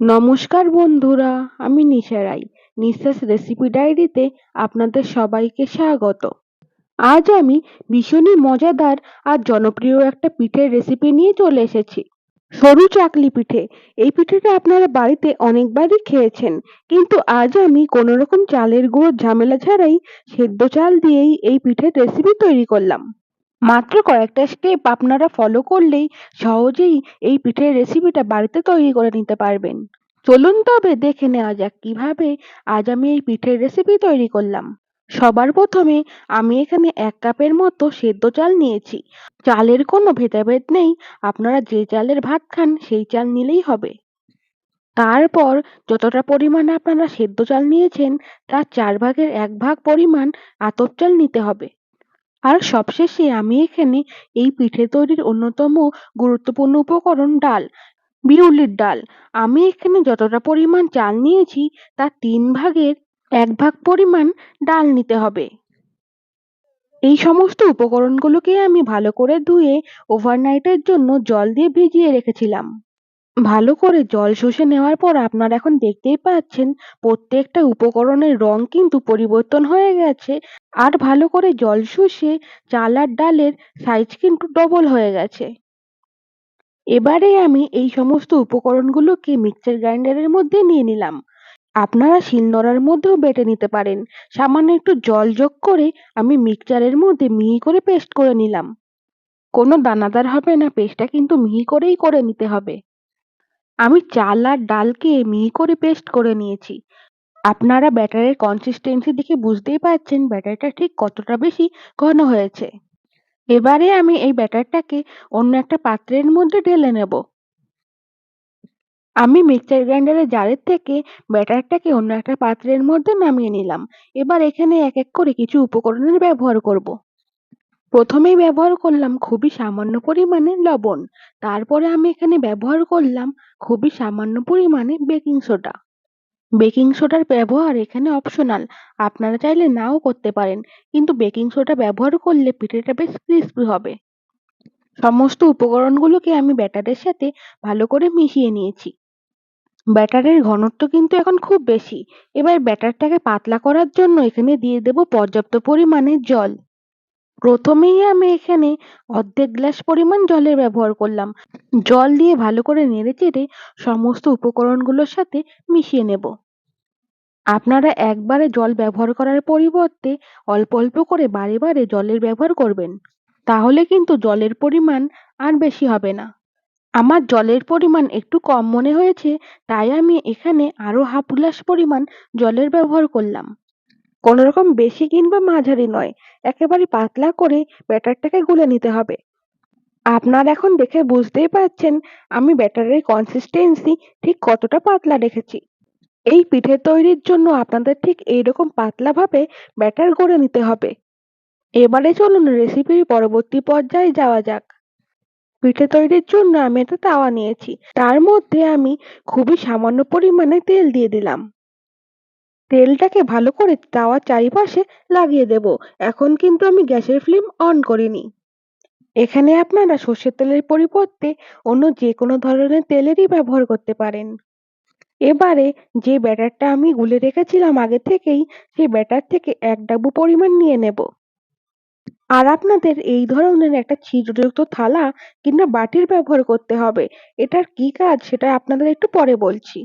নমস্কার বন্ধুরা, আমি নিশা রাই নিঃশ্বাস রেসিপি ডায়েরিতে আপনাদের সবাইকে স্বাগত। আজ আমি ভীষণই মজাদার আর জনপ্রিয় একটা পিঠের রেসিপি নিয়ে চলে এসেছি। সরু চাকলি পিঠে। এই পিঠেটা আপনারা বাড়িতে অনেকবারই খেয়েছেন, কিন্তু আজ আমি কোনো রকম চালের গুঁড়ো ঝামেলা ছাড়াই সেদ্ধ চাল দিয়েই এই পিঠের রেসিপি তৈরি করলাম। মাত্র কয়েকটা স্টেপ আপনারা ফলো করলেই সহজেই এই পিঠের রেসিপিটা বাড়িতে তৈরি করে নিতে পারবেন। চলুন তবে দেখে নেওয়া যাক কীভাবে আজ আমি এই পিঠের রেসিপি তৈরি করলাম। সবার প্রথমে আমি এখানে এক কাপের মতো সেদ্ধ চাল নিয়েছি। চালের কোনো ভেদাভেদ নেই, আপনারা যে চালের ভাত খান সেই চাল নিলেই হবে। তারপর যতটা পরিমাণ আপনারা সেদ্ধ চাল নিয়েছেন, তার চার ভাগের এক ভাগ পরিমাণ আতপ চাল নিতে হবে। আর সবশেষে আমি এখানে এই পিঠে তৈরির অন্যতম গুরুত্বপূর্ণ উপকরণ ডাল, বিউলির ডাল। আমি এখানে যতটা পরিমাণ চাল নিয়েছি, তার তিন ভাগের এক ভাগ পরিমাণ ডাল নিতে হবে। এই সমস্ত উপকরণগুলোকে আমি ভালো করে ধুয়ে ওভারনাইটের জন্য জল দিয়ে ভিজিয়ে রেখেছিলাম। ভালো করে জল শুষে নেওয়ার পর আপনারা এখন দেখতেই পাচ্ছেন প্রত্যেকটা উপকরণের রং কিন্তু পরিবর্তন হয়ে গেছে। আর ভালো করে জল শুষে চাল আর ডালের সাইজ কিন্তু ডবল হয়ে গেছে। এবারে আমি এই সমস্ত উপকরণগুলোকে মিক্সার গ্রাইন্ডারের মধ্যে নিয়ে নিলাম। আপনারা শিলনোড়ার মধ্যেও বেটে নিতে পারেন। সামান্য একটু জল যোগ করে আমি মিক্সচারের মধ্যে মিহি করে পেস্ট করে নিলাম। কোনো দানাদার হবে না পেস্টটা কিন্তু মিহি করেই করে নিতে হবে। আমি চাল আর ডালকে মিহি করে পেস্ট করে নিয়েছি। আপনারা ব্যাটারের কনসিস্টেন্সি দেখে বুঝতেই পারছেন ব্যাটারটা ঠিক কতটা বেশি ঘন হয়েছে। এবারে আমি এই ব্যাটারটাকে অন্য একটা পাত্রের মধ্যে ঢেলে নেব। আমি মিক্সার গ্রাইন্ডারের জারের থেকে ব্যাটারটাকে অন্য একটা পাত্রের মধ্যে নামিয়ে নিলাম। এবার এখানে এক এক করে কিছু উপকরণের ব্যবহার করব। প্রথমেই ব্যবহার করলাম খুবই সামান্য পরিমাণে লবণ। তারপরে আমি এখানে ব্যবহার করলাম খুবই সামান্য পরিমাণে বেকিং সোডা। বেকিং সোডার ব্যবহার এখানে অপশনাল আপনারা চাইলে নাও করতে পারেন, কিন্তু বেকিং সোডা ব্যবহার করলে পিঠেটা বেশ ক্রিস্পি হবে। সমস্ত উপকরণগুলোকে আমি ব্যাটারের সাথে ভালো করে মিশিয়ে নিয়েছি। ব্যাটারের ঘনত্ব কিন্তু এখন খুব বেশি। এবার ব্যাটারটাকে পাতলা করার জন্য এখানে দিয়ে দেব পর্যাপ্ত পরিমাণে জল। প্রথমেই আমি এখানে অর্ধেক গ্লাস পরিমাণ জলের ব্যবহার করলাম। জল দিয়ে ভালো করে নেড়ে চেড়ে সমস্ত উপকরণগুলোর সাথে মিশিয়ে নেব। আপনারা একবারে জল ব্যবহার করার পরিবর্তে অল্প অল্প করে বারে বারে জলের ব্যবহার করবেন। তাহলে কিন্তু জলের পরিমাণ আর বেশি হবে না। আমার জলের পরিমাণ একটু কম মনে হয়েছে, তাই আমি এখানে আরও হাফ গ্লাস পরিমাণ জলের ব্যবহার করলাম। কোনো রকম বেশি কিংবা মাঝারি নয়। একেবারে পাতলা করে ব্যাটারটাকে গুলে নিতে হবে। আপনারা এখন দেখে বুঝতেই পারছেন আমি ব্যাটারের কনসিস্টেন্সি ঠিক কতটা পাতলা রেখেছি। এই পিঠে তৈরির জন্য আপনাদের ঠিক এইরকম পাতলাভাবে ব্যাটার গড়ে নিতে হবে। এবারে চলুন রেসিপির পরবর্তী পর্যায়ে যাওয়া যাক। পিঠে তৈরির জন্য আমি একটা তাওয়া নিয়েছি। তার মধ্যে আমি খুবই সামান্য পরিমাণে তেল দিয়ে দিলাম। তেলটাকে ভালো করে তাওয়ার চারিপাশে লাগিয়ে দেব। এখন কিন্তু আমি গ্যাসের ফ্লেম অন করিনি। এখানে আপনারা সর্ষের তেলের পরিবর্তে অন্য যে কোনো ধরনের তেলেরই ব্যবহার করতে পারেন। এবারে যে ব্যাটারটা আমি গুলে রেখেছিলাম আগে থেকেই সেই ব্যাটার থেকে এক ডাবু পরিমাণ নিয়ে নেব। আর আপনাদের এই ধরনের একটা ছিদ্রযুক্ত থালা কিংবা বাটির ব্যবহার করতে হবে। এটার কি কাজ সেটা আপনাদের একটু পরে বলছি।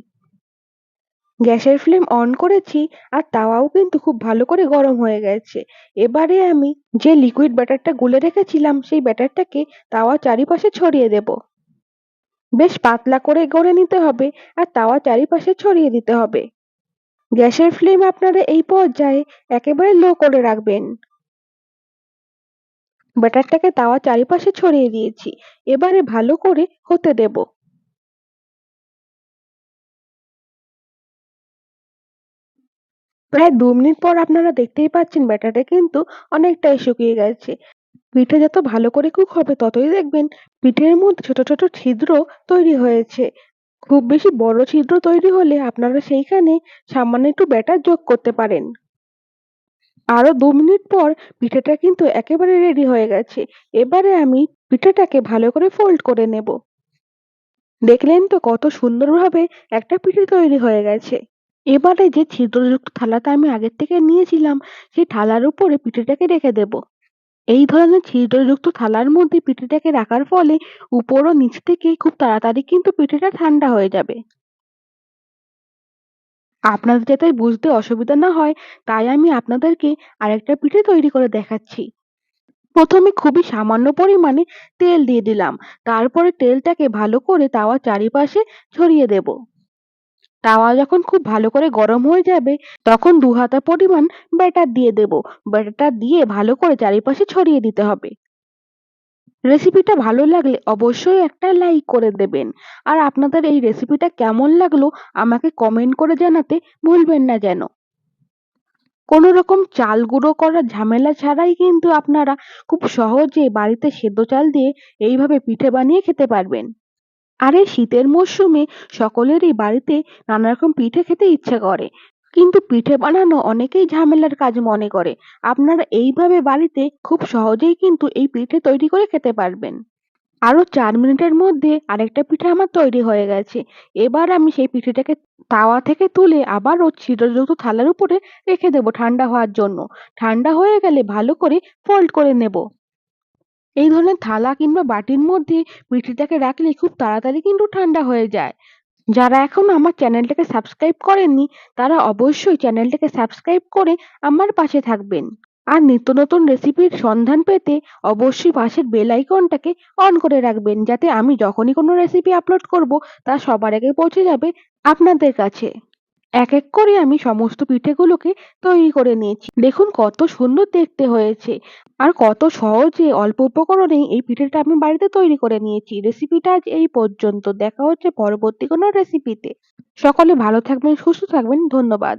গ্যাসের ফ্লেম অন করেছি আর তাওয়াও কিন্তু খুব ভালো করে গরম হয়ে গেছে। এবারে আমি যে লিকুইড ব্যাটারটা গুলে রেখেছিলাম, সেই ব্যাটারটাকে তাওয়া চারিপাশে ছড়িয়ে দেব। বেশ পাতলা করে গড়ে নিতে হবে আর তাওয়া চারিপাশে ছড়িয়ে দিতে হবে। গ্যাসের ফ্লেম আপনারা এই পর্যায়ে একেবারে লো করে রাখবেন। ব্যাটারটাকে তাওয়া চারিপাশে ছড়িয়ে দিয়েছি। এবারে ভালো করে হতে দেব। প্রায় দু মিনিট পর আপনারা দেখতেই পাচ্ছেন ব্যাটারটা কিন্তু অনেকটাই শুকিয়ে গেছে। পিঠে যত ভালো করে কুক হবে ততই দেখবেন পিঠের মধ্যে ছোট ছোট ছিদ্র তৈরি হয়েছে। খুব বেশি বড় ছিদ্র তৈরি হলে আপনারা সেইখানে সামান্য একটু ব্যাটার যোগ করতে পারেন। আরও দু মিনিট পর পিঠেটা কিন্তু একেবারে রেডি হয়ে গেছে। এবারে আমি পিঠেটাকে ভালো করে ফোল্ড করে নেব। দেখলেন তো কত সুন্দরভাবে একটা পিঠে তৈরি হয়ে গেছে। এবারে যে ছিদ্রযুক্ত থালাটা আমি আগের থেকে নিয়েছিলাম, সেই থালার উপরে পিঠেটাকে রেখে দেব। এই ধরনের ছিদ্রযুক্ত থালার মধ্যে পিঠেটাকে রাখার ফলে উপর ও নিচ থেকে খুব তাড়াতাড়ি কিন্তু পিঠেটা ঠান্ডা হয়ে যাবে। আপনাদের যাতে বুঝতে অসুবিধা না হয়, তাই আমি আপনাদেরকে আরেকটা পিঠে তৈরি করে দেখাচ্ছি। প্রথমে খুবই সামান্য পরিমাণে তেল দিয়ে দিলাম। তারপরে তেলটাকে ভালো করে তাওয়ার চারিপাশে ছড়িয়ে দেব। তাওয়া যখন খুব ভালো করে গরম হয়ে যাবে, তখন দু হাতা পরিমাণ ব্যাটার দিয়ে দেব। ব্যাটারটা দিয়ে ভালো করে চারিপাশে ছড়িয়ে দিতে হবে। রেসিপিটা ভালো লাগলে অবশ্যই একটা লাইক করে দেবেন। আর আপনাদের এই রেসিপিটা কেমন লাগল আমাকে কমেন্ট করে জানাতে ভুলবেন না যেন। কোনো রকম চাল গুঁড়ো করার ঝামেলা ছাড়াই কিন্তু আপনারা খুব সহজে বাড়িতে সেদ্ধ চাল দিয়ে এইভাবে পিঠে বানিয়ে খেতে পারবেন। আর এই শীতের মরশুমে সকলেরই বাড়িতে নানা রকম পিঠে খেতে ইচ্ছে করে। কিন্তু পিঠে বানানো অনেকেই ঝামেলার কাজ মনে করে। আপনারা এইভাবে বাড়িতে খুব সহজেই কিন্তু এই পিঠে তৈরি করে খেতে পারবেন। আরও চার মিনিটের মধ্যে আরেকটা পিঠে আমার তৈরি হয়ে গেছে। এবার আমি সেই পিঠেটাকে তাওয়া থেকে তুলে আবার ও ছিদ্রযুক্ত থালার উপরে রেখে দেবো ঠান্ডা হওয়ার জন্য। ঠান্ডা হয়ে গেলে ভালো করে ফোল্ড করে নেব। এই ধরনের থালা কিংবা বাটির মধ্যে পিঠেটাকে রাখলে খুব তাড়াতাড়ি কিন্তু ঠান্ডা হয়ে যায়। যারা এখনও আমার চ্যানেলটাকে সাবস্ক্রাইব করেননি, তারা অবশ্যই চ্যানেলটাকে সাবস্ক্রাইব করে আমার পাশে থাকবেন। আর নিত্য নতুন রেসিপির সন্ধান পেতে অবশ্যই পাশের বেল আইকনটাকে অন করে রাখবেন, যাতে আমি যখনই কোনো রেসিপি আপলোড করব, তা সবার আগে পৌঁছে যাবে আপনাদের কাছে। এক এক করে আমি সমস্ত পিঠেগুলোকে তৈরি করে নিয়েছি। দেখুন কত সুন্দর দেখতে হয়েছে। আর কত সহজে অল্প উপকরণেই এই পিঠেটা আমি বাড়িতে তৈরি করে নিয়েছি। রেসিপিটা আজ এই পর্যন্ত। দেখা হচ্ছে পরবর্তী কোনো রেসিপিতে। সকলে ভালো থাকবেন, সুস্থ থাকবেন। ধন্যবাদ।